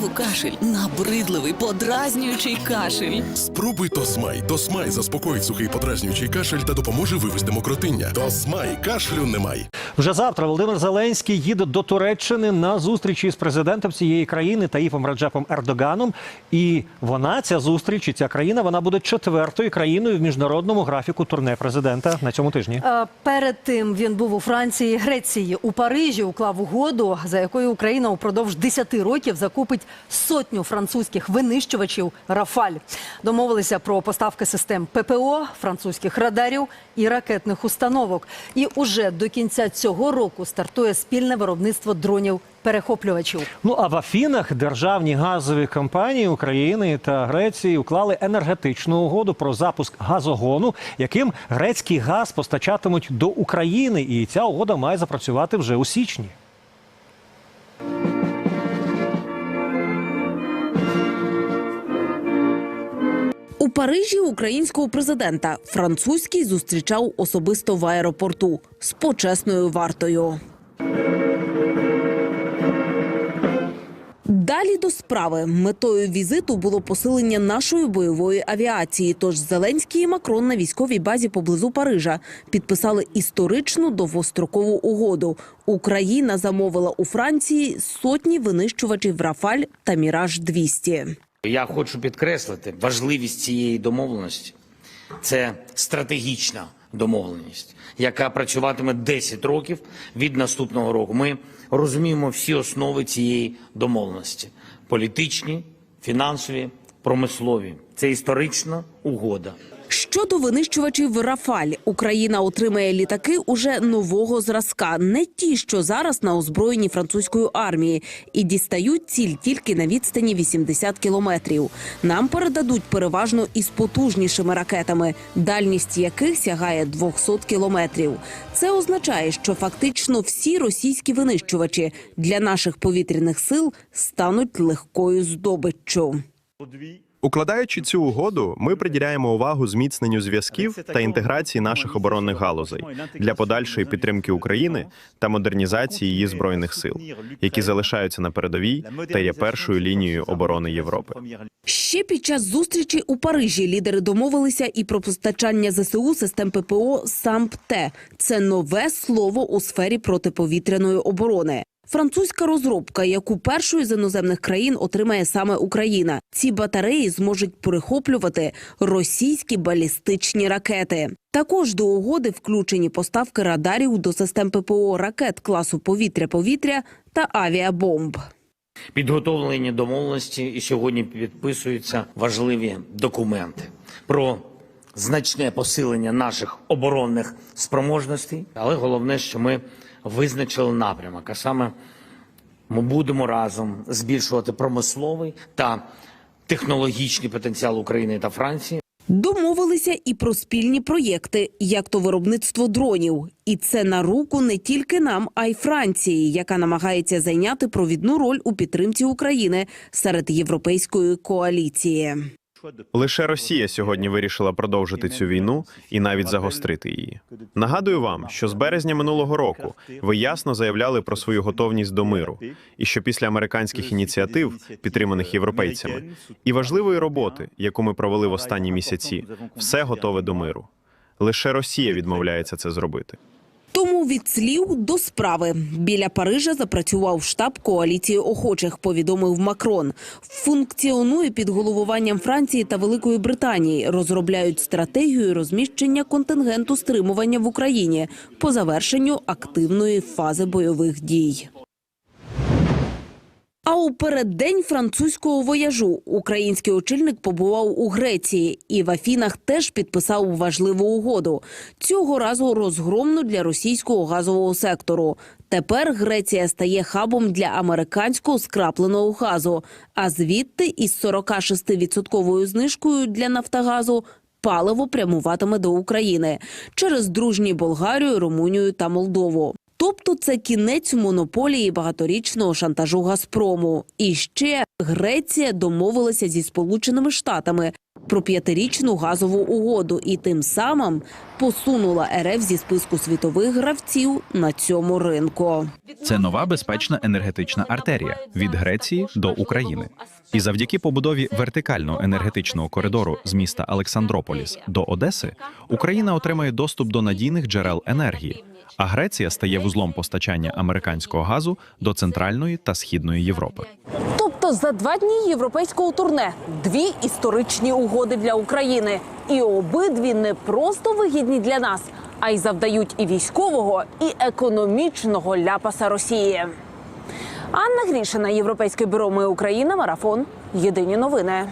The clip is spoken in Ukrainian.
Знову кашель, набридливий, подразнюючий кашель. Спробуй Тосмай. Тосмай заспокоїть сухий подразнюючий кашель та допоможе вивести мокротиння. Тосмай кашлю немає. Вже завтра Володимир Зеленський їде до Туреччини на зустрічі з президентом цієї країни Таїфом Раджепом Ердоганом. І вона, ця зустріч, і ця країна, вона буде четвертою країною в міжнародному графіку турне президента на цьому тижні. Е, Перед тим він був у Франції, Греції, у Парижі уклав угоду, за якою Україна упродовж 10 років закупить сотню французьких винищувачів Рафаль. Домовилися про поставки систем ППО, французьких радарів і ракетних установок. І уже до кінця цього року стартує спільне виробництво дронів перехоплювачів. Ну а в Афінах державні газові компанії України та Греції уклали енергетичну угоду про запуск газогону, яким грецький газ постачатимуть до України. І ця угода має запрацювати вже у січні. У Парижі українського президента французький зустрічав особисто в аеропорту з почесною вартою. Далі до справи метою візиту було посилення нашої бойової авіації. Тож Зеленський і Макрон на військовій базі поблизу Парижа підписали історичну довгострокову угоду. Україна замовила у Франції сотні винищувачів Рафаль та Міраж 200 Я хочу підкреслити важливість цієї домовленості. Це стратегічна домовленість, яка працюватиме 10 років від наступного року. Ми розуміємо всі основи цієї домовленості: політичні, фінансові, промислові. Це історична угода. Щодо винищувачів Рафаль, Україна отримає літаки уже нового зразка, не ті, що зараз на озброєнні французької армії, і дістають ціль тільки на відстані 80 кілометрів. Нам передадуть переважно із потужнішими ракетами, дальність яких сягає 200 кілометрів. Це означає, що фактично всі російські винищувачі для наших повітряних сил стануть легкою здобиччю. Укладаючи цю угоду, ми приділяємо увагу зміцненню зв'язків та інтеграції наших оборонних галузей для подальшої підтримки України та модернізації її збройних сил, які залишаються на передовій та є першою лінією оборони Європи. Ще під час зустрічі у Парижі лідери домовилися і про постачання ЗСУ систем ППО САМПТ. Це нове слово у сфері протиповітряної оборони. Французька розробка, яку першою з іноземних країн отримає саме Україна. Ці батареї зможуть перехоплювати російські балістичні ракети. Також до угоди включені поставки радарів до систем ППО ракет класу повітря-повітря та авіабомб. Підготовлені домовленості і сьогодні підписуються важливі документи про значне посилення наших оборонних спроможностей. Але головне, що ми визначили напрямок. А саме ми будемо разом збільшувати промисловий та технологічний потенціал України та Франції. Домовилися і про спільні проєкти, як то виробництво дронів. І це на руку не тільки нам, а й Франції, яка намагається зайняти провідну роль у підтримці України серед європейської коаліції. Лише Росія сьогодні вирішила продовжити цю війну і навіть загострити її. Нагадую вам, що з березня минулого року ви ясно заявляли про свою готовність до миру, і що після американських ініціатив, підтриманих європейцями, і важливої роботи, яку ми провели в останні місяці, все готове до миру. Лише Росія відмовляється це зробити. Тому від слів до справи біля Парижа запрацював штаб коаліції охочих. Повідомив Макрон. Функціонує під головуванням Франції та Великої Британії. Розробляють стратегію розміщення контингенту стримування в Україні по завершенню активної фази бойових дій. А у переддень французького вояжу український очільник побував у Греції і в Афінах теж підписав важливу угоду. Цього разу розгромну для російського газового сектору. Тепер Греція стає хабом для американського скрапленого газу. А звідти із 46% знижкою для Нафтогазу паливо прямуватиме до України через дружні Болгарію, Румунію та Молдову. Тобто це кінець монополії багаторічного шантажу Газпрому. І ще Греція домовилася зі Сполученими Штатами про п'ятирічну газову угоду і тим самим посунула РФ зі списку світових гравців на цьому ринку. Це нова безпечна енергетична артерія від Греції до України. І завдяки побудові вертикального енергетичного коридору з міста Олександрополіс до Одеси Україна отримає доступ до надійних джерел енергії, а Греція стає вузлом постачання американського газу до центральної та східної Європи. Тобто за два дні європейського турне дві історичні угоди для України, і обидві не просто вигідні для нас, а й завдають і військового, і економічного ляпаса Росії. Анна Грішина, Європейське бюро Ми Україна, марафон. Єдині новини.